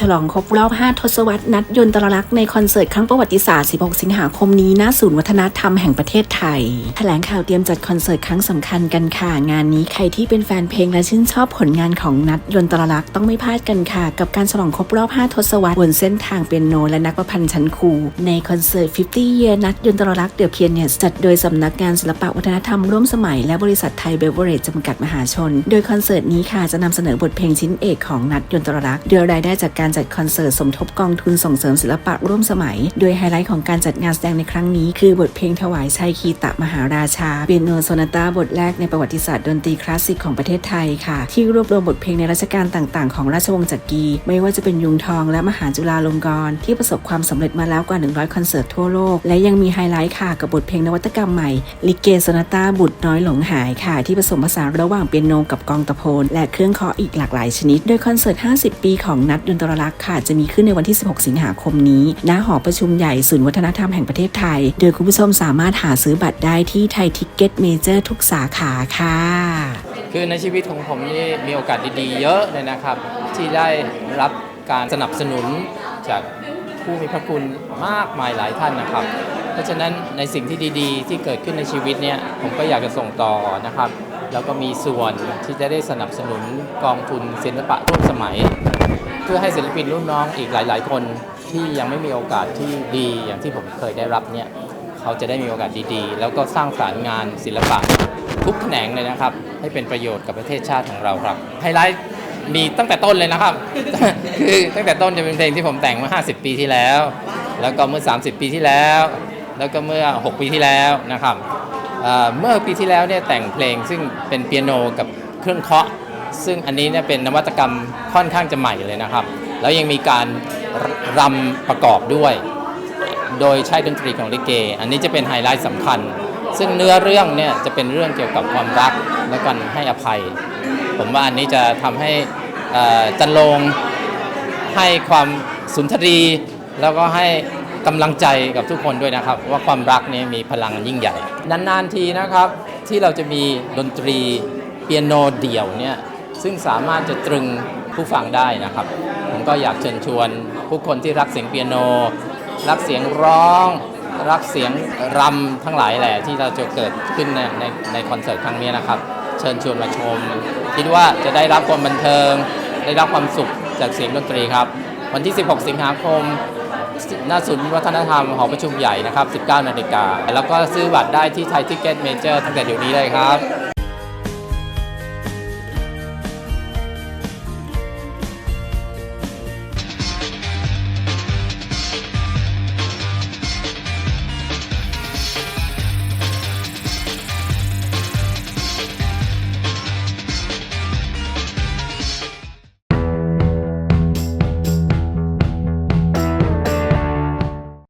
ฉลองครบรอบ 5 ทศวรรษนัดยนตรลักษณ์ในคอนเสิร์ตครั้งประวัติศาสตร์ 16 สิงหาคมนี้ณศูนย์วัฒนธรรมแห่งประเทศไทย แถลงข่าวเตรียมจัดคอนเสิร์ตครั้งสำคัญกันค่ะ งานนี้ใครที่เป็นแฟนเพลงและชื่นชอบผลงานของนัดยนตรลักษณ์ต้องไม่พลาดกันค่ะ กับการฉลองครบรอบ 5 ทศวรรษบนเส้นทางเปียโน และนักประพันธ์ชั้นครูในคอนเสิร์ต 50 Year นัดยนตรลักษณ์เดอะเพียนเนี่ยจัดโดยสำนักงานศิลปวัฒนธรรมร่วมสมัย และบริษัทไทยเบเวอร์เรจจำกัดมหาชน โดยคอนเสิร์ตนี้ค่ะจะนำเสนอบทเพลงชิ้นเอกของนัดยนตรลักษณ์โดยรายได้จากการจัดคอนเสิร์ตสมทบกองทุนส่งเสริมศิลปะร่วมสมัย โดยไฮไลท์ของการจัดงานแสดงในครั้งนี้ คือบทเพลงถวายชัยคีตะมหาราชาเปียโนโซนาตาบทแรกในประวัติศาสตร์ดนตรีคลาสสิกของประเทศไทยค่ะ ที่รวบรวมบทเพลงในรัชกาลต่างๆ ของราชวงศ์จักรี ไม่ว่าจะเป็นยุงทองและมหาจุฬาลงกรณ์ที่ประสบความสำเร็จมาแล้วกว่า 100 คอนเสิร์ตทั่วโลก และยังมีไฮไลท์ค่ะกับบทเพลงนวัตกรรมใหม่ลิเกโซนาตาบุตรน้อยหลงหายค่ะ ที่ผสมผสานระหว่างเปียโนกับกองตะโพนและเครื่องเคาะอีกหลากหลายชนิด โดยคอนเสิร์ต 50 ปีของนัดยนตรลักษณ์ค่ะ จะมีขึ้นในวันที่ 16 สิงหาคมนี้ ณ หอประชุมใหญ่ศูนย์วัฒนธรรมแห่งประเทศไทย โดยคุณผู้ชมสามารถหาซื้อบัตรได้ที่ไทยทิกเก็ตเมเจอร์ทุกสาขาค่ะ คือในชีวิตของผมนี่มีโอกาสดีๆ เยอะเลยนะครับ ที่ได้รับการสนับสนุนจากผู้มีพระคุณมากมายหลายท่านนะครับ เพราะฉะนั้นในสิ่งที่ดีๆ ที่เกิดขึ้นในชีวิตเนี่ยผมก็อยากจะส่งต่อนะครับ แล้วก็มีส่วนที่จะได้สนับสนุนกองทุนศิลปะร่วมสมัย เพื่อให้ศิลปินรุ่นน้องอีกหลาย ๆ คนที่ยังไม่มีโอกาสที่ดีอย่างที่ผมเคยได้รับเนี่ยเขาจะได้มีโอกาสดีๆ แล้วก็สร้างสารรค์งานศิลปะทุกแขนงเลยนะครับ ให้เป็นประโยชน์กับประเทศชาติของเราครับไฮไลท์มีตั้งแต่ต้นเลยนะครับ คือตั้งแต่ต้นจะเป็นเพลงที่ผมแต่งเมื่อ 50 ปีที่แล้ว แล้วก็เมื่อ 30 ปีที่แล้ว แล้วก็เมื่อ 6 ปีที่แล้วนะครับเอ่อเมื่อปีที่แล้วเนี่ยแต่งเพลงซึ่งเป็นเปียโนกับเครื่องเคาะ ซึ่งอันนี้เนี่ยเป็นนวัตกรรมค่อนข้างจะใหม่เลยนะครับ แล้วยังมีการรำประกอบด้วย โดยใช้ดนตรีของลิเก อันนี้จะเป็นไฮไลท์สำคัญ ซึ่งเนื้อเรื่องเนี่ยจะเป็นเรื่องเกี่ยวกับความรักและการให้อภัย ผมว่าอันนี้จะทำให้จันลงให้ความสุนทรีแล้วก็ให้กำลังใจกับทุกคนด้วยนะครับ ว่าความรักนี้มีพลังยิ่งใหญ่ นานๆทีนะครับที่เราจะมีดนตรีเปียโนเดี่ยวเนี่ย ซึ่งสามารถจะตรึงผู้ฟังได้นะครับ ผมก็อยากเชิญชวนผู้คนที่รักเสียงเปียโน รักเสียงร้อง รักเสียงรำทั้งหลายแหละที่เราจะเกิดขึ้นในในในคอนเสิร์ตครั้งนี้นะครับ เชิญชวนมาชม คิดว่าจะได้รับความบันเทิง ได้รับความสุขจากเสียงดนตรีครับ วันที่ 16 สิงหาคมหน้าศูนย์วัฒนธรรมหอประชุมใหญ่นะครับ 19 นาฬิกา แล้วก็ซื้อบัตรได้ที่ไทยทิกเก็ตเมเจอร์ตั้งแต่เดี๋ยวนี้เลยครับ